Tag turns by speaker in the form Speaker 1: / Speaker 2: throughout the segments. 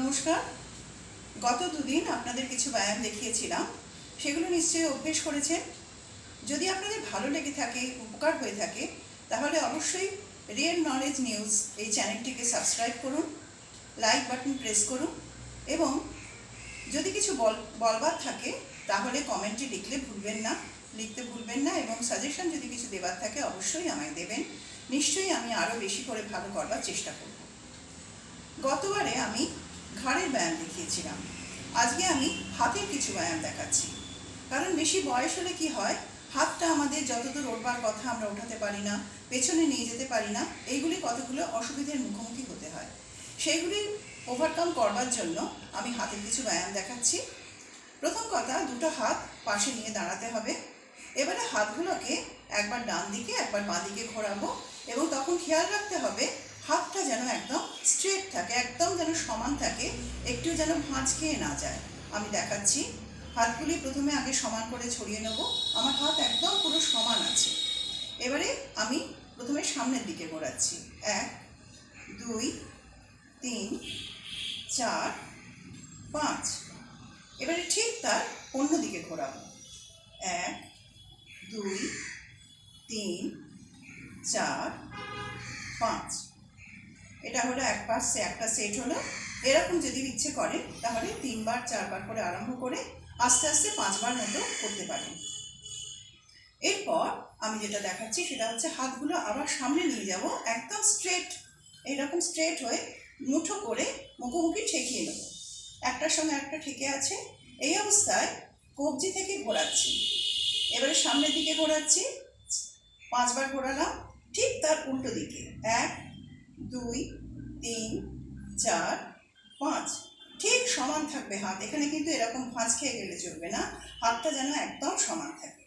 Speaker 1: নমস্কার গত দুদিন আপনাদের কিছু ব্যায়াম দেখিয়েছিলাম সেগুলো নিশ্চয়ই অভ্যেস করেছেন যদি আপনাদের ভালো লেগে থাকে উপকার হয়ে থাকে তাহলে অবশ্যই রিয়েল নলেজ নিউজ এই চ্যানেলটিকে সাবস্ক্রাইব করুন লাইক বাটন প্রেস করুন এবং যদি কিছু বল বলবার থাকে তাহলে কমেন্টে লিখলে ভুলবেন না লিখতে ভুলবেন না এবং সাজেশন যদি কিছু দেবার থাকে অবশ্যই আমায় দেবেন নিশ্চয়ই আমি আরও বেশি করে ভালো করবার চেষ্টা করব গতবারে আমি ঘাড়ের ব্যায়াম দেখিয়েছিলাম আজকে আমি হাতের কিছু ব্যায়াম দেখাচ্ছি কারণ বেশি বয়স হলে কি হয় হাতটা আমাদের যতদূর ওঠবার কথা আমরা ওঠাতে পারি না পেছনে নিয়ে যেতে পারি না এইগুলি কতগুলো অসুবিধার মুখোমুখি হতে হয় সেইগুলি ওভারকাম করবার জন্য আমি হাতের কিছু ব্যায়াম দেখাচ্ছি প্রথম কথা দুটো হাত পাশে নিয়ে দাঁড়াতে হবে এবারে হাতগুলোকে একবার ডান দিকে একবার বাঁ দিকে ঘোরাবো এবং তখন খেয়াল রাখতে হবে হাতটা যেন একদম স্ট্রেট থাকে একদম যেন সমান থাকে একটু যেন ভাঁজ খেয়ে না যায় আমি দেখাচ্ছি হাতগুলি প্রথমে আগে সমান করে ছড়িয়ে নেব আমার হাত একদম পুরো সমান আছে এবারে আমি প্রথমে সামনের দিকে ঘোরাচ্ছি এক দুই তিন চার পাঁচ এবারে ঠিক তার অন্য দিকে ঘোরাবো এক দুই তিন চার পাঁচ হলো এক পাশ একটা সেট হলো এরকম যদি ইচ্ছে করে তাহলে তিনবার চারবার করে আরম্ভ করে আস্তে আস্তে পাঁচবার মতো করতে পারেন এরপর আমি যেটা দেখাচ্ছি সেটা হচ্ছে হাতগুলো আবার সামনে নিয়ে যাব একদম স্ট্রেট এইরকম স্ট্রেট হয়ে মুঠো করে মুখোমুখি ঠেকিয়ে নেব একটার সঙ্গে একটা ঠেকে আছে এই অবস্থায় কবজি থেকে ঘোরাচ্ছি এবারে সামনের দিকে ঘোরাচ্ছি পাঁচবার ঘোরালাম ঠিক তার উল্টো দিকে এক দুই তিন চার পাঁচ ঠিক সমান থাকবে হাত এখানে কিন্তু এরকম ভাঁজ খেয়ে গেলে চলবে না হাতটা যেন একদম সমান থাকে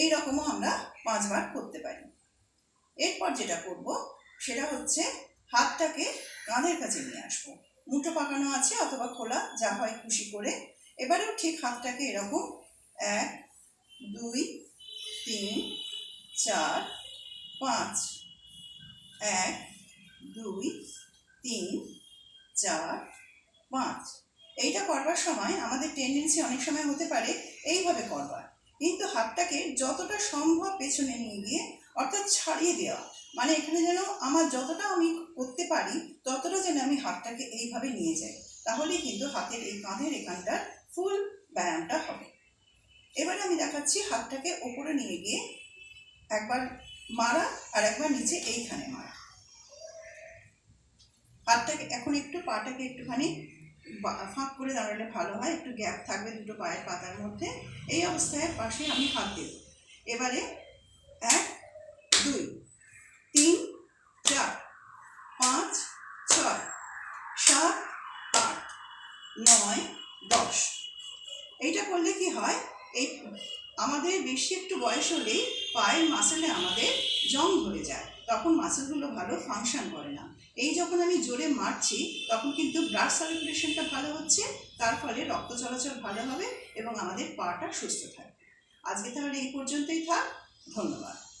Speaker 1: এই রকমও আমরা পাঁচবার করতে পারি এরপর যেটা করব সেটা হচ্ছে হাতটাকে কাঁধের কাছে নিয়ে আসবো মুঠো পাকানো আছে অথবা খোলা যা হয় খুশি করে এবারেও ঠিক হাতটাকে এরকম এক দুই তিন চার পাঁচ এক দুই তিন চার পাঁচ এইটা করবার সময় আমাদের টেন্ডেন্সি অনেক সময় হতে পারে এইভাবে করবার কিন্তু হাতটাকে যতটা সম্ভব পেছনে নিয়ে গিয়ে অর্থাৎ ছাড়িয়ে দেওয়া মানে এখানে যেন আমার যতটা আমি করতে পারি ততটা যেন আমি হাতটাকে এইভাবে নিয়ে যাই তাহলে কিন্তু হাতের এই কাঁধের এখানটার ফুল ব্যায়ামটা হবে এবারে আমি দেখাচ্ছি হাতটাকে ওপরে নিয়ে গিয়ে একবার মারা আর একবার নিচে এইখানে মারা পাটটাকে এখন একটু পাটাকে একটুখানি ফাঁক করে দাঁড়ালে ভালো হয় একটু গ্যাপ থাকবে দুটো পায়ের পাতার মধ্যে এই অবস্থায় পাশে আমি হাত দেব এবারে এক দুই তিন চার পাঁচ ছয় সাত আট নয় দশ এইটা করলে কি হয় এই আমাদের বেশি একটু বয়স হলেই পায়ের মাসেলে আমাদের জং ধরে যায় তখন মাসেলগুলো ভালো ফাংশন করে না এই যখন আমি জোরে মারছি তখন কিন্তু ব্লাড সার্কুলেশনটা ভালো হচ্ছে তার ফলে রক্ত চলাচল ভালো হবে এবং আমাদের পাটা সুস্থ থাকবে আজকে তাহলে এই পর্যন্তই থাক ধন্যবাদ